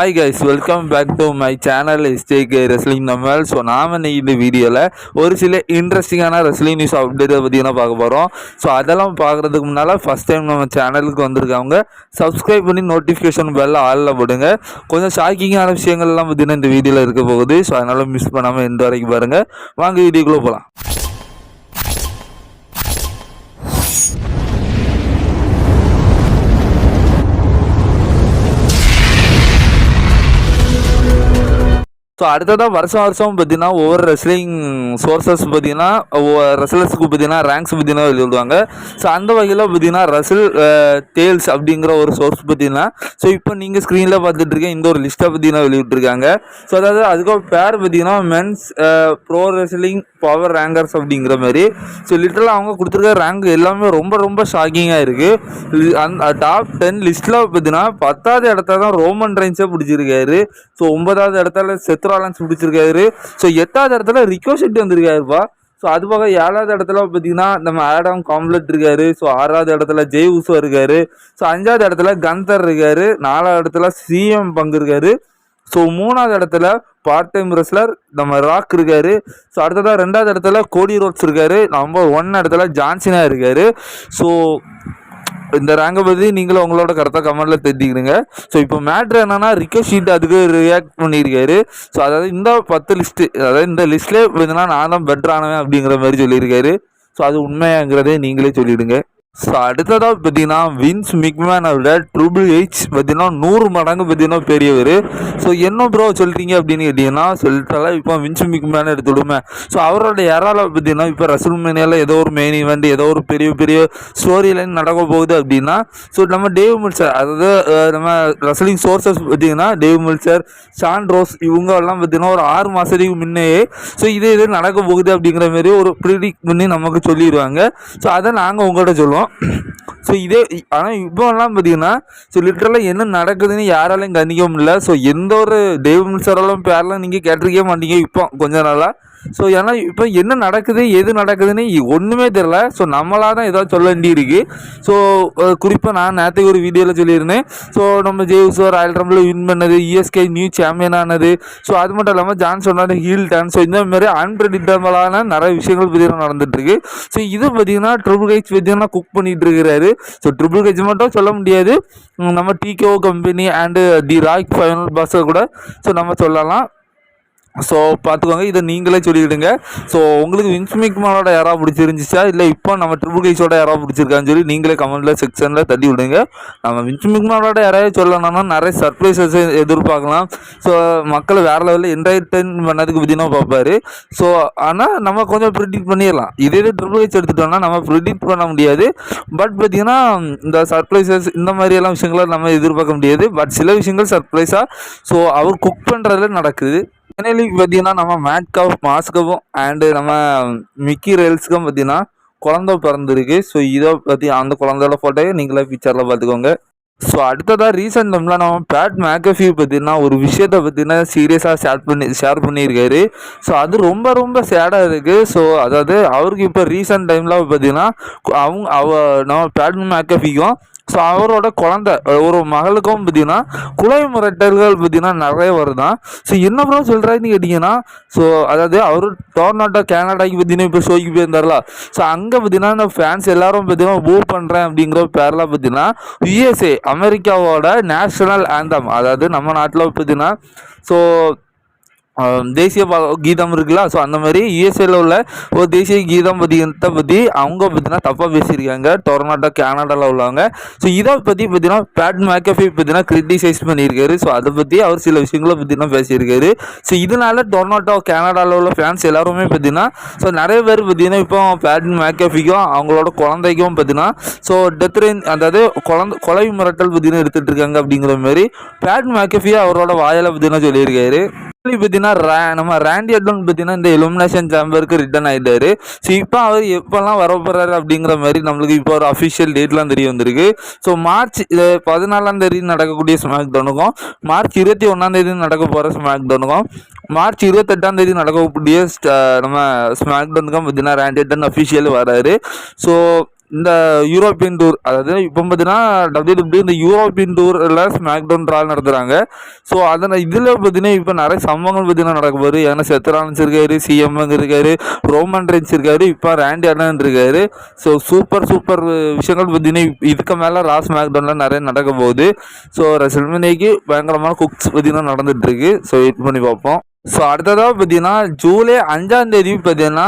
Hi guys welcome back to my channel எஸ்டேக் wrestling நம்மள் so நாம் இன்னைக்கு இந்த வீடியோவில் ஒரு சில இன்ட்ரெஸ்டிங்கான ரெஸ்லிங் நியூஸ் அப்டேட்டை பற்றி தான் பார்க்க போகிறோம் ஸோ அதெல்லாம் பார்க்குறதுக்கு முன்னால் ஃபஸ்ட் டைம் நம்ம சேனலுக்கு வந்திருக்கவங்க சப்ஸ்கிரைப் பண்ணி நோட்டிஃபிகேஷன் பெல்ல ஆளில் போடுங்க. கொஞ்சம் ஷாக்கிங்கான விஷயங்கள்லாம் பார்த்தீங்கன்னா இந்த வீடியோவில் இருக்க போகுது. ஸோ அதனால் மிஸ் பண்ணாமல் எந்த வரைக்கும் பாருங்கள் வாங்க வீடியோக்குள்ளே போகலாம் ஸோ அடுத்ததாக வருஷம் வருஷம் பார்த்தீங்கன்னா ஒவ்வொரு ரெஸ்லிங் சோர்சஸ் பார்த்தீங்கன்னா ரெஸ்லர்ஸுக்கு பார்த்தீங்கன்னா ரேங்க்ஸ் பார்த்தீங்கன்னா வெளியிடுவாங்க ஸோ அந்த வகையில் பார்த்தீங்கன்னா ரசில் டேல்ஸ் அப்படிங்கிற ஒரு சோர்ஸ் பார்த்தீங்கன்னா ஸோ இப்போ நீங்கள் ஸ்க்ரீனில் பார்த்துட்டு இருக்க இந்த ஒரு லிஸ்ட்டை பார்த்தீங்கன்னா வெளியிட்டிருக்காங்க ஸோ அதாவது அதுக்கு பேர் பார்த்தீங்கன்னா men's pro wrestling power rankers அப்படிங்கிற மாதிரி. ஸோ லிட்டரலாக அவங்க கொடுத்துருக்க ரேங்க் எல்லாமே ரொம்ப ரொம்ப ஷாக்கிங்காக இருக்குது அந்த டாப் டென் லிஸ்ட்டில் பார்த்தீங்கன்னா பத்தாவது இடத்த தான் ரோமன் ரைன்ஸே பிடிச்சிருக்காரு. ஸோ ஒன்பதாவது இடத்துல செத்ராலன்ஸ் பிடிச்சிருக்காரு. ஸோ எட்டாவது இடத்துல ரிக்கோஷெட் வந்திருக்காருப்பா ஸோ அது போக ஏழாவது இடத்துல பார்த்தீங்கன்னா நம்ம ஆடம் காம்ப்ளெட் இருக்காரு. ஸோ ஆறாவது இடத்துல ஜெய் உசோ இருக்காரு. ஸோ அஞ்சாவது இடத்துல கந்தர் இருக்காரு. நாலாவது இடத்துல சிஎம் பங்கு இருக்காரு. ஸோ மூணாவது இடத்துல பார்ட் டைம் ரெஸ்லர் நம்ம ராக் இருக்காரு. ஸோ அடுத்ததாக ரெண்டாவது இடத்துல கோடி ரோட்ஸ் இருக்காரு. நம்பர் ஒன் இடத்துல ஜான்சினா இருக்காரு. ஸோ இந்த ரேங்கை பற்றி நீங்களும் உங்களோட கரெக்டாக கமெண்ட்டில் தெரிஞ்சுக்கிறீங்க ஸோ இப்போ மேட்ரு என்னன்னா ரிக்கோஷீட் அதுக்கு ரியாக்ட் பண்ணியிருக்காரு. ஸோ அதாவது இந்த பத்து லிஸ்ட்டு அதாவது இந்த லிஸ்ட்லேயே பார்த்தீங்கன்னா நான் தான் பெட்டரானவன் அப்படிங்கிற மாதிரி சொல்லியிருக்காரு. ஸோ அது உண்மையாங்கிறதே நீங்களே சொல்லிவிடுங்க ஸோ அடுத்ததாக பார்த்தீங்கன்னா வின்ஸ் மிக்மேன் விட ட்ரிபிள் எயிட்ஸ் பார்த்தீங்கன்னா நூறு மடங்கு பார்த்தீங்கன்னா பெரியவர். ஸோ என்ன ப்ரோ சொல்கிறீங்க அப்படின்னு கேட்டிங்கன்னா சொல்லிட்டாலும் இப்போ வின்ஸ் மிக்மேன் எடுத்துவிடுமே ஸோ அவரோட யாரால பார்த்தீங்கன்னா இப்போ ரசல்மேனியாவில் ஏதோ ஒரு மெயின் ஈவெண்ட் ஏதோ ஒரு பெரிய பெரிய ஸ்டோரி லைன் நடக்க போகுது அப்படின்னா ஸோ நம்ம டேவ் மில்சர் அதாவது நம்ம ரசலிங் சோர்சஸ் பார்த்தீங்கன்னா டேவ் மில்சர் ஷான் ரோஸ் இவங்கெல்லாம் பார்த்தீங்கன்னா ஒரு ஆறு மாதத்துக்கு முன்னே ஸோ இது இது நடக்க போகுது அப்படிங்கிற மாதிரி ஒரு ப்ரிடிக் பண்ணி நமக்கு சொல்லிடுவாங்க. ஸோ அதை நாங்கள் உங்கள்கிட்ட சொல்லுவோம். ஸோ இதே ஆனால் இப்போலாம் பார்த்தீங்கன்னா ஸோ லிட்டரலாக என்ன நடக்குதுன்னு யாராலையும் கணிக்க முடியல. ஸோ எந்த ஒரு தெய்வம் சாராலும் பேரெலாம் நீங்கள் கேட்டிருக்கவே மாட்டீங்க இப்போ கொஞ்ச நாளாக ஸோ ஏன்னா இப்போ என்ன நடக்குது எது நடக்குதுன்னு ஒன்றுமே தெரில ஸோ நம்மளாக தான் ஏதாவது சொல்ல வேண்டியிருக்கு. ஸோ குறிப்பாக நான் நேற்றுக்கு ஒரு வீடியோவில் சொல்லியிருந்தேன். ஸோ நம்ம ஜேவ்ஸ் ராயல் ரம்பில் வின் பண்ணது இஎஸ்கே நியூ சாம்பியன் ஆனது. ஸோ அது மட்டும் இல்லாமல் ஜான் சொன்னாரு ஹீல் டான் ஸோ இந்த மாதிரி அன்பிரடிக்டபிளான நிறைய விஷயங்கள் பார்த்தீங்கன்னா நடந்துட்டுருக்கு. ஸோ இது பார்த்தீங்கன்னா ட்ரிபிள் கைச் பார்த்தீங்கன்னா குக் பண்ணிகிட்டு இருக்கிறாரு ஸோ ட்ரிபிள் கைச் மட்டும் சொல்ல முடியாது. நம்ம TKO company and the Rock final பாஸை கூட ஸோ நம்ம சொல்லலாம். ஸோ பார்த்துக்கோங்க. இதை நீங்களே சொல்லிவிடுங்க ஸோ உங்களுக்கு வின்ஸ்மிக் மாலோட யாரா பிடிச்சிருந்துச்சா? இல்லை இப்போ நம்ம ட்ரிபிள் கைஸோட யாரா பிடிச்சிருக்கான்னு சொல்லி நீங்களே கமெண்ட்டில் செக்ஷனில் தட்டி விடுங்க. நம்ம வின்ஸ்மிக் மாலோட யாராவது சொல்லணும்னா நிறைய சர்ப்ரைசஸ் எதிர்பார்க்கலாம். ஸோ மக்கள் வேறு லெவலில் என்டர்டைன் பண்ணதுக்கு பார்த்தீங்கன்னா பார்ப்பாரு. ஸோ ஆனால் நம்ம கொஞ்சம் ப்ரிடிக்ட் பண்ணிடலாம். இதே இது ட்ரிபிள் கைஸ் எடுத்துட்டோம்னா நம்ம ப்ரிடிக்ட் பண்ண முடியாது. பட் பார்த்திங்கன்னா இந்த சர்ப்ரைசஸ் இந்த மாதிரியெல்லாம் விஷயங்களை நம்ம எதிர்பார்க்க முடியாது. பட் சில விஷயங்கள் சர்ப்ரைஸாக ஸோ அவர் குக் பண்ணுறதுல நடக்குது. ஃபைனலி பார்த்தீங்கன்னா நம்ம மேட்காவ் மாஸ்கவும் அண்டு நம்ம மிக்கி ரேல்ஸுக்கும் பார்த்தீங்கன்னா குழந்தை பிறந்திருக்கு. ஸோ இதை பற்றி அந்த குழந்தையோட ஃபோட்டோயை நீங்களே பிக்சரில் பார்த்துக்கோங்க. ஸோ அடுத்ததாக ரீசெண்ட் டைமில் நம்ம பேட் மேக்கஃபி பார்த்தீங்கன்னா ஒரு விஷயத்தை பார்த்தீங்கன்னா சீரியஸாக ஷேர் பண்ணி ஷேர் பண்ணியிருக்காரு. ஸோ அது ரொம்ப ரொம்ப சேடாக இருக்குது ஸோ அதாவது அவருக்கு இப்போ ரீசெண்ட் டைமில் பார்த்தீங்கன்னா அவங்க அவ நம்ம பேட் மேக்கஃபிக்கும் ஸோ அவரோட குழந்தை ஒரு மகளுக்கும் பார்த்தீங்கன்னா குலை மிரட்டல்கள் பார்த்தீங்கன்னா நிறைய வருதான். ஸோ என்ன ப்ரோ சொல்கிறாருன்னு கேட்டிங்கன்னா ஸோ அதாவது அவர் டோர்னாட்டோ கேனடாக்கு பார்த்தீங்கன்னா இப்போ ஷோக்கு போயிருந்தார்ல. ஸோ அங்கே பார்த்தீங்கன்னா இந்த ஃபேன்ஸ் எல்லாரும் பார்த்தீங்கன்னா மூவ் பண்ணுறேன் அப்படிங்கிற பேரில் பார்த்தீங்கன்னா யுஎஸ்ஏ அமெரிக்காவோட நேஷனல் ஆந்தம் அதாவது நம்ம நாட்டில் பார்த்தீங்கன்னா ஸோ தேசிய கீதம் இருக்குல்ல ஸோ அந்த மாதிரி யூஎஸ்ஏல உள்ள ஒரு தேசிய கீதம் பற்றியத்தை பற்றி அவங்க பார்த்தீங்கன்னா தப்பாக பேசியிருக்காங்க. டொர்னாட்டோ கனடாவில் உள்ளவங்க. ஸோ இதை பற்றி பார்த்தீங்கன்னா பேட் மேக்கஃபி பார்த்தீங்கன்னா கிரிட்டிசைஸ் பண்ணியிருக்காரு. ஸோ அதை பற்றி அவர் சில விஷயங்களை பார்த்தீங்கன்னா பேசியிருக்காரு. ஸோ இதனால டொர்னாட்டோ கனடாவில் உள்ள ஃபேன்ஸ் எல்லாருமே பார்த்தீங்கன்னா ஸோ நிறைய பேர் பார்த்தீங்கன்னா இப்போ பேட் மேக்கஃபிக்கும் அவங்களோட குழந்தைக்கும் பார்த்தீங்கன்னா ஸோ டெத் ரேஞ்ச் அதாவது குழந்தை கொலை மிரட்டல் பார்த்தீங்கன்னா எடுத்துகிட்டு இருக்காங்க அப்படிங்கிற மாதிரி பேட் மேக்கஃபியை அவரோட வாயில் பார்த்தீங்கன்னா சொல்லியிருக்காரு. Actually பார்த்தீங்கன்னா நம்ம ரேண்டி அட்டன் பார்த்தீங்கன்னா இந்த எலுமினேஷன் சேம்பருக்கு ரிட்டர்ன் ஆகிட்டாரு ஸோ இப்போ அவர் எப்போல்லாம் வர அப்படிங்கிற மாதிரி நம்மளுக்கு இப்போ ஒரு அஃபிஷியல் டேட்லாம் தெரிய வந்திருக்கு. ஸோ மார்ச் பதினாலாம் தேதி நடக்கக்கூடிய ஸ்மாக் டவுனுக்கும் மார்ச் இருபத்தி ஒன்றாம் தேதி நடக்க போகிற ஸ்மாக் டவுனுக்கும் மார்ச் இருபத்தெட்டாம் தேதி நடக்கக்கூடிய நம்ம ஸ்மாக் டவுனுக்கும் பார்த்தீங்கன்னா ரேண்டி அட்டன் அஃபிஷியல் வராரு. ஸோ இந்த யூரோப்பியன் டூர் அதாவது இப்போ பார்த்தீங்கன்னா டபிள்யூ இந்த யூரோப்பியன் டூரில் ஸ்மாக் டவுன் ட்ரால் நடத்துகிறாங்க ஸோ அதில் இதில் பார்த்தீங்கன்னா இப்போ நிறைய சம்பவங்கள் பார்த்தீங்கன்னா நடக்க போகுது. ஏன்னா செத்ரான்ஸ் இருக்காரு சிஎம் இருக்காரு ரோமன் ரென்ஸ் இருக்காரு இப்போ ரேண்டி அண்ணன் இருக்காரு. ஸோ சூப்பர் சூப்பர் விஷயங்கள் பார்த்தீங்கன்னா இதுக்கு மேலே ராஸ் ஸ்மாக் டவுனில் நிறைய நடக்க போகுது. ஸோ ரெசல்மேனிக்கு பயங்கரமான குக்ஸ் பார்த்தீங்கன்னா நடந்துகிட்ருக்கு ஸோ வெயிட் பண்ணி பார்ப்போம். ஸோ அடுத்ததாக பார்த்தீங்கன்னா ஜூலை அஞ்சாம் தேதி பார்த்தீங்கன்னா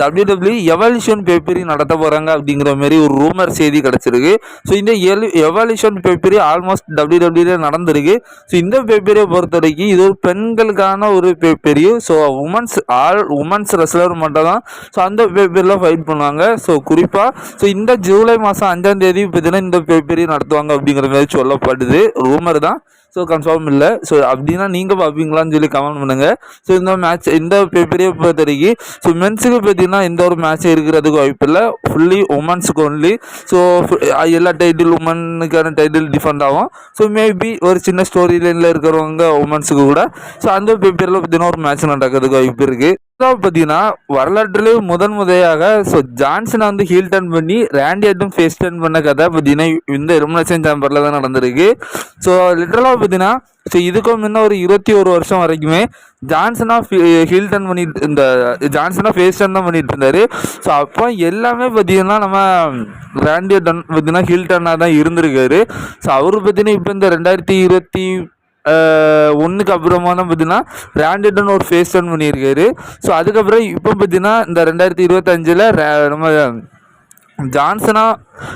டபிள்யூ டபிள்யூ எவல்யூஷன் பேப்பரி நடத்த போகிறாங்க அப்படிங்கிற மாதிரி ஒரு ரூமர் செய்தி கிடச்சிருக்கு. ஸோ இந்த எல் எவல்யூஷன் பேப்பரி ஆல்மோஸ்ட் டபிள்யூ டபிள்யூல நடந்திருக்கு. ஸோ இந்த பேப்பரியை பொறுத்த வரைக்கும் இது ஒரு பெண்களுக்கான ஒரு பேப்பரி so women's all women's wrestler மட்டும் தான். ஸோ அந்த பேப்பரில் ஃபைட் பண்ணுவாங்க. ஸோ குறிப்பாக ஸோ இந்த ஜூலை மாதம் அஞ்சாம் தேதி பார்த்தீங்கன்னா இந்த பேப்பரி நடத்துவாங்க அப்படிங்கிற மாதிரி சொல்லப்படுது. ரூமர் தான். ஸோ கன்ஃபார்ம் இல்லை. ஸோ அப்படின்னா நீங்கள் பார்ப்பீங்களான்னு சொல்லி கமெண்ட் பண்ணுங்கள் ஸோ இந்த மேட்ச் இந்த பேப்பரையை பொறுத்த வரைக்கும் ஸோ மென்ஸுக்கு பார்த்தீங்கன்னா எந்த ஒரு மேட்ச் இருக்கிறதுக்கு வாய்ப்பு இல்லை. ஃபுல்லி உமன்ஸுக்கு ஒன்லி ஸோ எல்லா டைட்டில் உமனுக்கான டைட்டில் டிஃபெண்ட் ஆகும். ஸோ மேபி ஒரு சின்ன ஸ்டோரி லைனில் இருக்கிறவங்க உமன்ஸுக்கு கூட. ஸோ அந்த பேப்பரில் பார்த்தீங்கன்னா ஒரு மேட்ச் நடக்கிறதுக்கு வாய்ப்பு இருக்குது பார்த்தீங்கன்னா வரலாற்றிலே முதன் முறையாக ஸோ ஜான்சனை வந்து ஹீல் டர்ன் பண்ணி ரேண்டி அட்டும் ஃபேஸ் டர்ன் பண்ண கதை பார்த்தீங்கன்னா இந்த எலிமினேஷன் சாம்பரில் தான் நடந்திருக்கு. ஸோ லிட்டரலாக பார்த்தீங்கன்னா ஸோ இதுக்கும் முன்ன ஒரு இருபத்தி ஒரு வருஷம் வரைக்குமே ஜான்சனாக ஹீல் டர்ன் பண்ணிட்டு இந்த ஜான்சனாக ஃபேஸ் டர்ன் தான் பண்ணிட்டு இருந்தார். ஸோ அப்போ எல்லாமே பார்த்தீங்கன்னா நம்ம ரேண்டி டன் பார்த்தீங்கன்னா ஹீல் டர்னாக தான் இருந்திருக்காரு. ஸோ அவர் பார்த்தீங்கன்னா இப்போ இந்த ரெண்டாயிரத்தி இருபத்தி ஒன்றுக்கு அப்புறமா தான் பார்த்தீங்கன்னா ரேண்டட்னு ஒரு ஃபேஸ் டர்ன் பண்ணியிருக்காரு. ஸோ அதுக்கப்புறம் இப்போ பார்த்தீங்கன்னா இந்த ரெண்டாயிரத்தி இருபத்தஞ்சில் நம்ம ஜான்சனா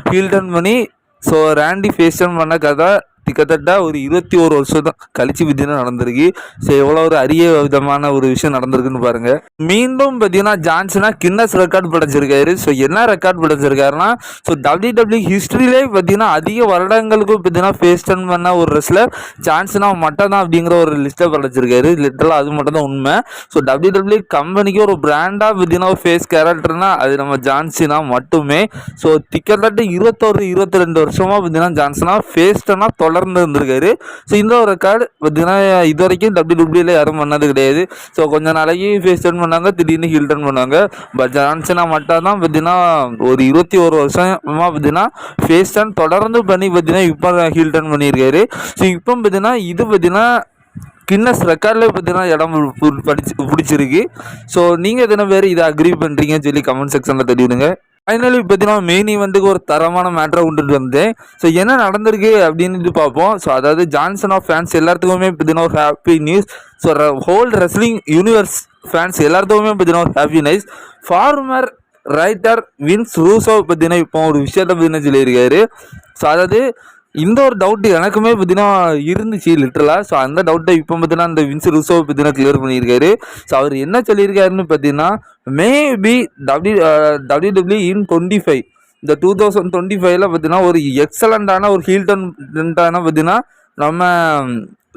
ஃபீல் டர்ன் பண்ணி ஸோ ரேண்டி ஃபேஸ் டர்ன் பண்ண கதை கிட்டத்தட்ட ஒரு இருபத்தி ஒரு வருஷம் தான் கழிச்சு பார்த்தீங்கன்னா நடந்திருக்கு. ஸோ எவ்வளோ ஒரு அரிய விதமான ஒரு விஷயம் நடந்திருக்குன்னு பாருங்கள் மீண்டும் பார்த்தீங்கன்னா ஜான்சனா கின்னஸ் ரெக்கார்ட் படைச்சிருக்காரு. ஸோ என்ன ரெக்கார்ட் படைச்சிருக்காருன்னா ஸோ டபிள்யூ டபிள்யூ ஹிஸ்ட்ரியிலே பார்த்தீங்கன்னா அதிக வருடங்களுக்கும் பார்த்தீங்கன்னா ஃபேஸ் டர்ன் பண்ண ஒரு ரெஸ்லர் ஜான்சனா மட்டும் தான் அப்படிங்கிற ஒரு லிஸ்ட்டை படைச்சிருக்காரு. லிட்டரலாக அது மட்டும் தான் உண்மை ஸோ டபிள்யூ டபிள்யூ கம்பெனிக்கு ஒரு பிராண்டாக பார்த்தீங்கன்னா ஒரு ஃபேஸ் கேரக்டர்னா அது நம்ம ஜான்சினா மட்டுமே. ஸோ கிட்டத்தட்ட இருபத்தோரு இருபத்தி ரெண்டு வருஷமாக பார்த்தீங்கன்னா ஜான்சனா ஃபேஸ் தொலை தொடர்ந்து இருந்திருக்காரு ஸோ இந்த ஒரு ரெக்கார்டு பார்த்தீங்கன்னா இது வரைக்கும் டபிள்யூ டபிள்யூல யாரும் பண்ணது கிடையாது. ஸோ கொஞ்ச நாளைக்கு ஃபேஸ் டர்ன் பண்ணாங்க திடீர்னு ஹீல் டர்ன் பண்ணாங்க. பட் ஜான்சனா மட்டும் தான் பார்த்தீங்கன்னா ஒரு இருபத்தி ஒரு வருஷமா பார்த்தீங்கன்னா ஃபேஸ் டர்ன் தொடர்ந்து பண்ணி பார்த்தீங்கன்னா இப்போ ஹீல் டர்ன் பண்ணியிருக்காரு. ஸோ இப்போ பார்த்தீங்கன்னா இது பார்த்தீங்கன்னா கின்னஸ் ரெக்கார்டில் பார்த்தீங்கன்னா இடம் படிச்சு பிடிச்சிருக்கு. ஸோ நீங்கள் எத்தனை பேர் இதை அக்ரி பண்ணுறீங்கன்னு சொல்லி கமெண்ட் செக்ஷனில் தெரிவிடுங்க. ஃபைனலி பார்த்தீங்கன்னா மெயின் ஈவெண்ட்டுக்கு ஒரு தரமான மேட்டரை கொண்டுட்டு வந்தேன். ஸோ என்ன நடந்திருக்கு அப்படின்னு பார்ப்போம். ஸோ அதாவது ஜான்சன் ஆஃப் ஃபேன்ஸ் எல்லாத்துக்குமே பார்த்தீங்கன்னா ஒரு happy news so whole wrestling universe fans எல்லாத்துக்குமே பார்த்தீங்கன்னா ஒரு happy news former writer Vince Russo பார்த்தீங்கன்னா இப்போ ஒரு விஷயத்த பார்த்தீங்கன்னா சொல்லியிருக்காரு. ஸோ அதாவது இந்த ஒரு டவுட் எனக்குமே பார்த்தீங்கன்னா இருந்துச்சு லிட்டரலாக ஸோ அந்த டவுட்டை இப்போ பார்த்தீங்கன்னா அந்த வின்ஸ் ரூசோ பார்த்தீங்கன்னா கிளியர் பண்ணியிருக்காரு. ஸோ அவர் என்ன சொல்லியிருக்காருன்னு பார்த்தீங்கன்னா maybe W W W in twenty five இந்த டூ தௌசண்ட் டுவெண்ட்டி ஃபைவ்ல பார்த்தீங்கன்னா ஒரு எக்ஸலண்ட்டான ஒரு ஹீல்டன் பார்த்தீங்கன்னா நம்ம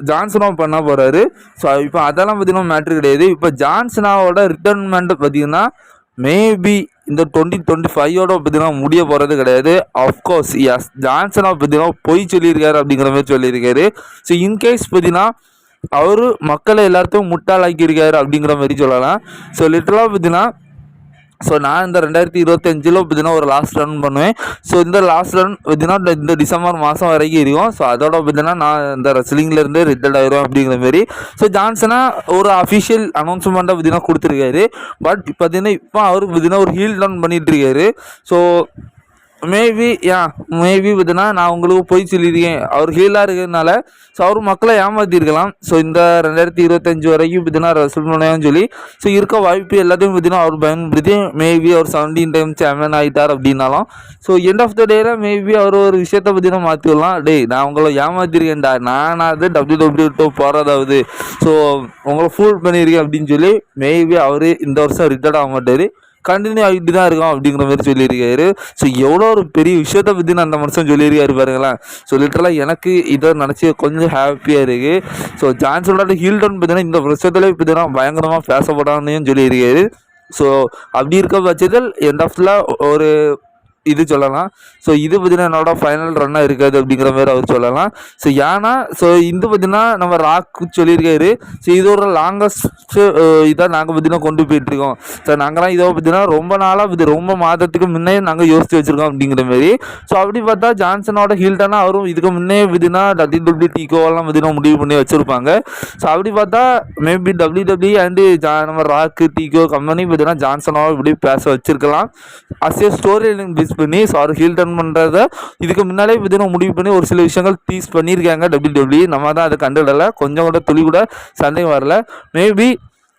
ஜான்சனாக பண்ண போகிறாரு ஸோ இப்போ அதெல்லாம் பார்த்தீங்கன்னா மேட்ரு கிடையாது. இப்போ ஜான்சனாவோட ரிட்டர்ன்மெண்ட் பார்த்தீங்கன்னா மேபி இந்த டுவெண்ட்டி டுவெண்ட்டி ஃபைவோட பார்த்தீங்கன்னா முடிய போகிறது கிடையாது. அஃப்கோர்ஸ் எஸ் ஜான்சனாக பார்த்தீங்கன்னா பொய் சொல்லியிருக்காரு அப்படிங்கிற மாதிரி சொல்லியிருக்காரு. ஸோ இன்கேஸ் பார்த்தீங்கன்னா அவர் மக்களை எல்லாத்தையும் முட்டாளாக்கியிருக்காரு அப்படிங்கிற மாதிரி சொல்லலாம். ஸோ லிட்டரலாக பார்த்தீங்கன்னா ஸோ நான் இந்த ரெண்டாயிரத்தி இருபத்தஞ்சில் பார்த்தீங்கன்னா ஒரு லாஸ்ட் ரன் பண்ணுவேன். ஸோ இந்த லாஸ்ட் ரன் பார்த்தீங்கன்னா இந்த டிசம்பர் மாதம் வரைக்கும் இருக்கும். ஸோ அதோட பார்த்தீங்கன்னா நான் இந்த ரெஸ்லிங்லேருந்து ரிட்டர்ட் ஆயிரும் அப்படிங்கிற மாதிரி. ஸோ ஜான்சனா ஒரு அஃபிஷியல் அனௌன்ஸ்மெண்ட்டை பார்த்தீங்கன்னா கொடுத்துருக்காரு. பட் பார்த்தீங்கன்னா இப்போ அவர் பார்த்தீங்கன்னா ஒரு ஹீல் டவுன் பண்ணிட்டு இருக்காரு. ஸோ மேபி யா மேபி பார்த்தீங்கன்னா நான் உங்களுக்கு போய் சொல்லியிருக்கேன் அவர் ஹீலாக இருக்கிறதுனால ஸோ அவர் மக்களை ஏமாற்றிருக்கலாம் ஸோ இந்த ரெண்டாயிரத்தி இருபத்தஞ்சி வரைக்கும் பார்த்தீங்கன்னா ரசல்மனையும் சொல்லி ஸோ இருக்க வாய்ப்பு எல்லாத்தையும் பார்த்தீங்கன்னா அவர் பயன்படுத்தி மேபி அவர் செவன்டீன் டைம் சேம்பியன் ஆகிட்டார் அப்படின்னாலும் ஸோ எண்ட் ஆஃப் த டேல மேபி அவர் ஒரு விஷயத்தை பார்த்தீங்கன்னா மாற்றிடலாம் டேய் நான் உங்களை ஆனா அது டபிள்யூ டபிள்யூ டூ போகிறதாவது ஸோ உங்களை ஃபூல் பண்ணியிருக்கேன் அப்படின்னு சொல்லி மேபி அவர் இந்த வருஷம் ரிட்டர்ட் ஆக மாட்டார். கண்டினியூ ஆகிட்டு தான் இருக்கும் அப்படிங்கிற மாதிரி சொல்லியிருக்காரு. ஸோ எவ்வளோ ஒரு பெரிய விஷயத்தை பற்றி நான் அந்த மனுஷன் சொல்லியிருக்காரு பாருங்களேன். ஸோ லிட்டரலாக எனக்கு இதை நினச்சி கொஞ்சம் ஹாப்பியாக இருக்குது ஸோ ஜான்சனோட ஹீல்டன் பார்த்தீங்கன்னா இந்த வருஷத்துல பார்த்தீங்கன்னா பயங்கரமாக பேசப்படான்னு சொல்லியிருக்காரு. ஸோ அப்படி இருக்க பட்சத்தில் எண்ட் ஆஃப்ல ஒரு இது சொல்லலாம். ஸோ இது பார்த்தீங்கன்னா என்னோட ஃபைனல் ரன்னாக இருக்காது அப்படிங்கிற மாதிரி அவர் சொல்லலாம். ஸோ ஏன்னா ஸோ இது பார்த்தீங்கன்னா நம்ம ராக்கு சொல்லியிருக்காரு. ஸோ இது ஒரு லாங்கஸ்ட் இதாக நாங்கள் பார்த்தீங்கன்னா கொண்டு போயிட்டுருக்கோம். ஸோ நாங்களாம் இதை பார்த்தீங்கன்னா ரொம்ப நாளாக இது ரொம்ப மாதத்துக்கு முன்னே நாங்கள் யோசித்து வச்சுருக்கோம் அப்படிங்கிற மாதிரி. ஸோ அப்படி பார்த்தா ஜான்சனோட ஹீல்டானா அவரும் இதுக்கு முன்னே பார்த்தீங்கன்னா டபிள்யூ டபிள்யூ டிகோவெல்லாம் பார்த்தீங்கன்னா முடிவு பண்ணி வச்சுருப்பாங்க. ஸோ அப்படி பார்த்தா மேபி டபிள்யூ டபிள்யூ அண்டு ஜா நம்ம ராக்கு டிகோ கம்பெனி பார்த்தீங்கன்னா ஜான்சனோட இப்படி பேச வச்சுருக்கலாம். அஸ் ஏ ஸ்டோரி பேஸ் பண்ணி சாரி ஹீல் டர்ன் பண்ணுறத இதுக்கு முன்னாலே பார்த்தீங்கன்னா முடிவு பண்ணி ஒரு சில விஷயங்கள் டீஸ் பண்ணியிருக்காங்க டபிள்யூ டபிள்யூ நம்ம தான் அதை கண்டுடலை. கொஞ்சம் கூட துளி கூட சந்தேகம் வரல. மேபி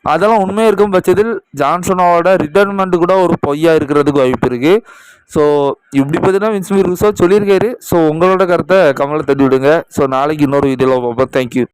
அதெல்லாம் உண்மையாக இருக்கும் பட்சத்தில் ஜான்சனோட ரிட்டைர்மெண்ட் கூட ஒரு பொய்யா இருக்கிறதுக்கு வாய்ப்பு இருக்குது ஸோ இப்படி பார்த்தீங்கன்னா வின்ஸ்மி ரூசோ சொல்லியிருக்காரு. ஸோ உங்களோட கருத்தை கமலை தட்டி விடுங்க ஸோ நாளைக்கு இன்னொரு வீடியோவில் பார்ப்போம். தேங்க்யூ